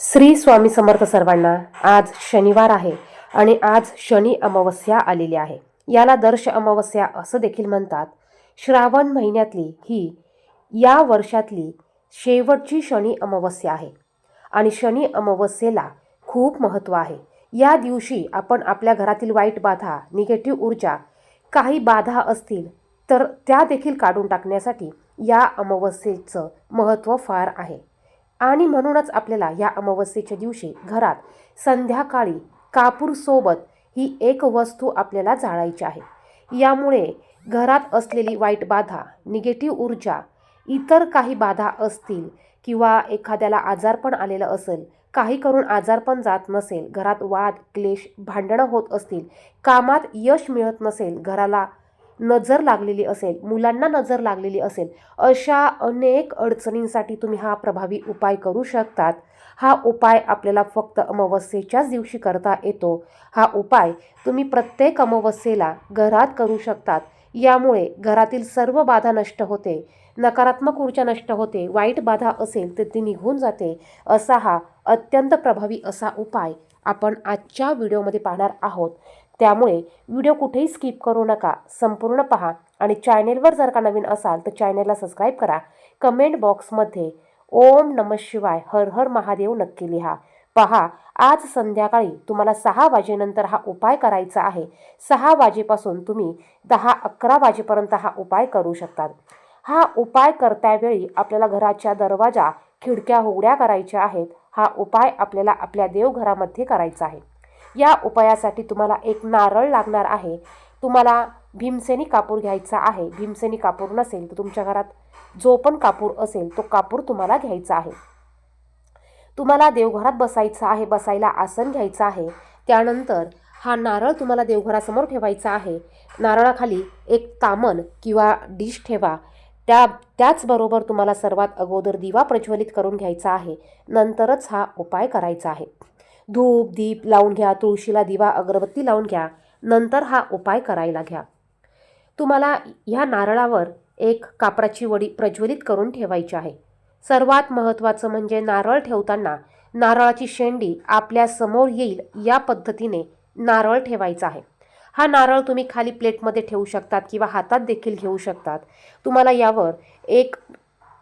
श्री स्वामी समर्थ सर्वांना आज शनिवार आहे आणि आज शनी अमावस्या आलेली आहे. याला दर्श अमावस्या असं देखील म्हणतात. श्रावण महिन्यातली ही या वर्षातली शेवटची शनी अमावस्या आहे आणि शनी अमावस्येला खूप महत्त्व आहे. या दिवशी आपण आपल्या घरातील वाईट बाधा निगेटिव्ह ऊर्जा काही बाधा असतील तर त्या देखील काढून टाकण्यासाठी या अमावस्येचं महत्त्व फार आहे. आणि म्हणूनच आपल्याला या अमावस्येच्या दिवशी घरात संध्याकाळी कापूरसोबत ही एक वस्तू आपल्याला जाळायची आहे. यामुळे घरात असलेली वाईट बाधा निगेटिव्ह ऊर्जा इतर काही बाधा असतील किंवा एखाद्याला आजारपण आलेलं असेल काही करून आजारपण जात नसेल घरात वाद क्लेश भांडणं होत असतील कामात यश मिळत नसेल घराला नजर लागलेली असेल मुलांना नजर लागलेली असेल अशा अनेक अडचणींसाठी तुम्ही हा प्रभावी उपाय करू शकतात. हा उपाय आपल्याला फक्त अमावस्येच्याच दिवशी करता येतो. हा उपाय तुम्ही प्रत्येक अमावस्येला घरात करू शकतात. यामुळे घरातील सर्व बाधा नष्ट होते. नकारात्मक ऊर्जा नष्ट होते. वाईट बाधा असेल तर ती निघून जाते. असा हा अत्यंत प्रभावी असा उपाय आपण आजच्या व्हिडिओमध्ये पाहणार आहोत. त्यामुळे व्हिडिओ कुठेही स्किप करू नका. संपूर्ण पहा आणि चॅनेलवर जर का नवीन असाल तर चॅनेलला सबस्क्राईब करा. कमेंट बॉक्समध्ये ओम नम शिवाय हर हर महादेव नक्की लिहा. पहा आज संध्याकाळी तुम्हाला सहा वाजेनंतर हा उपाय करायचा आहे. सहा वाजेपासून तुम्ही दहा अकरा वाजेपर्यंत हा उपाय करू शकतात. हा उपाय करत्यावेळी आपल्याला घराच्या दरवाजा खिडक्या उघड्या करायच्या आहेत. हा उपाय आपल्याला आपल्या देवघरामध्ये करायचा आहे. या उपायासाठी तुम्हाला एक नारळ लागणार आहे. तुम्हाला भीमसेनी कापूर घ्यायचा आहे. भीमसेनी कापूर नसेल तर तुमच्या घरात जो पण कापूर असेल तो कापूर तुम्हाला घ्यायचा आहे. तुम्हाला देवघरात बसायचं आहे बसायला आसन घ्यायचं आहे. त्यानंतर हा नारळ तुम्हाला देवघरासमोर ठेवायचा आहे. नारळाखाली एक तामन किंवा डिश ठेवा. त्या त्याचबरोबर तुम्हाला सर्वात अगोदर दिवा प्रज्वलित करून घ्यायचा आहे. नंतरच हा उपाय करायचा आहे. धूप दीप लावून घ्या तुळशीला दिवा अगरबत्ती लावून घ्या. नंतर हा उपाय करायला घ्या. तुम्हाला ह्या नारळावर एक कापराची वडी प्रज्वलित करून ठेवायची आहे. सर्वात महत्त्वाचं म्हणजे नारळ ठेवताना नारळाची शेंडी आपल्यासमोर येईल या पद्धतीने नारळ ठेवायचा आहे. हा नारळ तुम्ही खाली प्लेटमध्ये ठेवू शकतात किंवा हातात देखील घेऊ शकतात. तुम्हाला यावर एक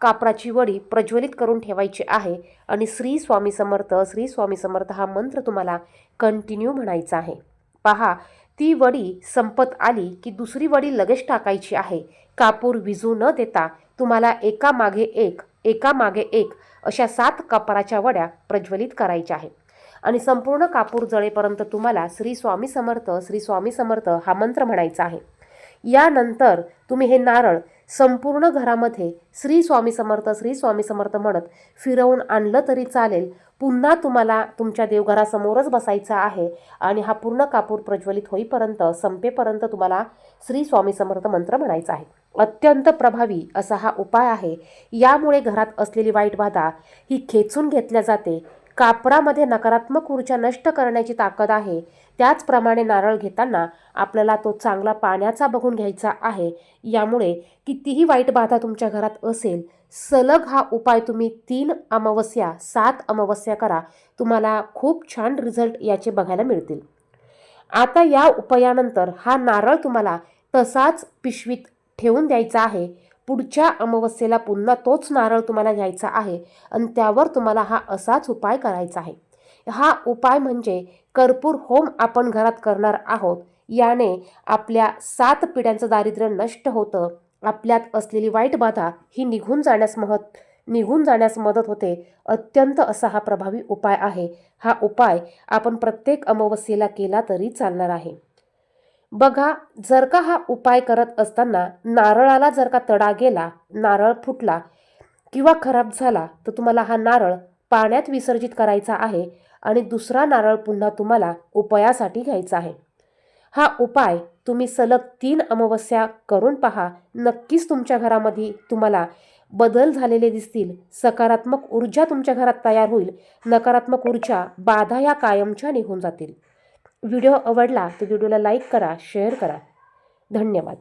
कापराची वडी प्रज्वलित करून ठेवायची आहे आणि श्री स्वामी समर्थ श्री स्वामी समर्थ हा मंत्र तुम्हाला कंटिन्यू म्हणायचा आहे. पहा ती वडी संपत आली की दुसरी वडी लगेच टाकायची आहे. कापूर विजू न देता तुम्हाला एका मागे एक एका मागे एक अशा सात कापराच्या वड्या प्रज्वलित करायच्या आहे आणि संपूर्ण कापूर जळेपर्यंत तुम्हाला श्री स्वामी समर्थ श्री स्वामी समर्थ हा मंत्र म्हणायचा आहे. यानंतर तुम्ही हे नारळ संपूर्ण घरामध्ये श्री स्वामी समर्थ श्री स्वामी समर्थ म्हणत फिरवून आणलं तरी चालेल. पुन्हा तुम्हाला तुमच्या देवघरासमोरच बसायचं आहे आणि हा पूर्ण कापूर प्रज्वलित होईपर्यंत संपेपर्यंत तुम्हाला श्री स्वामी समर्थ मंत्र म्हणायचा आहे. अत्यंत प्रभावी असा हा उपाय आहे. यामुळे घरात असलेली वाईट बाधा ही खेचून घेतल्या जाते. कापरामध्ये नकारात्मक ऊर्जा नष्ट करण्याची ताकद आहे. त्याचप्रमाणे नारळ घेताना आपल्याला तो चांगला पाण्याचा बघून घ्यायचा आहे. यामुळे कितीही वाईट बाधा तुमच्या घरात असेल सलग हा उपाय तुम्ही तीन अमावस्या सात अमावस्या करा. तुम्हाला खूप छान रिझल्ट याचे बघायला मिळतील. आता या उपायानंतर हा नारळ तुम्हाला तसाच पिशवीत ठेवून द्यायचा आहे. पुढच्या अमावस्येला पुन्हा तोच नारळ तुम्हाला घ्यायचा आहे आणि त्यावर तुम्हाला हा असाच उपाय करायचा आहे. हा उपाय म्हणजे कर्पूर होम आपण घरात करणार आहोत. याने आपल्या सात पिढ्यांचं दारिद्र्य नष्ट होतं. आपल्यात असलेली वाईट बाधा ही निघून जाण्यास महत् निघून जाण्यास मदत होते. अत्यंत असा हा प्रभावी उपाय आहे. हा उपाय आपण प्रत्येक अमावस्येला केला तरी चालणार आहे. बघा जर का हा उपाय करत असताना नारळाला जर का तडा गेला नारळ फुटला किंवा खराब झाला तर तुम्हाला हा नारळ पाण्यात विसर्जित करायचा आहे आणि दुसरा नारळ पुन्हा तुम्हाला उपायासाठी घ्यायचा आहे. हा उपाय तुम्ही सलग तीन अमावस्या करून पहा. नक्कीच तुमच्या घरामध्ये तुम्हाला बदल झालेले दिसतील. सकारात्मक ऊर्जा तुमच्या घरात तयार होईल. नकारात्मक ऊर्जा बाधा या कायमच्या निघून जातील. व्हिडिओ आवडला तर व्हिडिओला लाईक करा शेअर करा. धन्यवाद.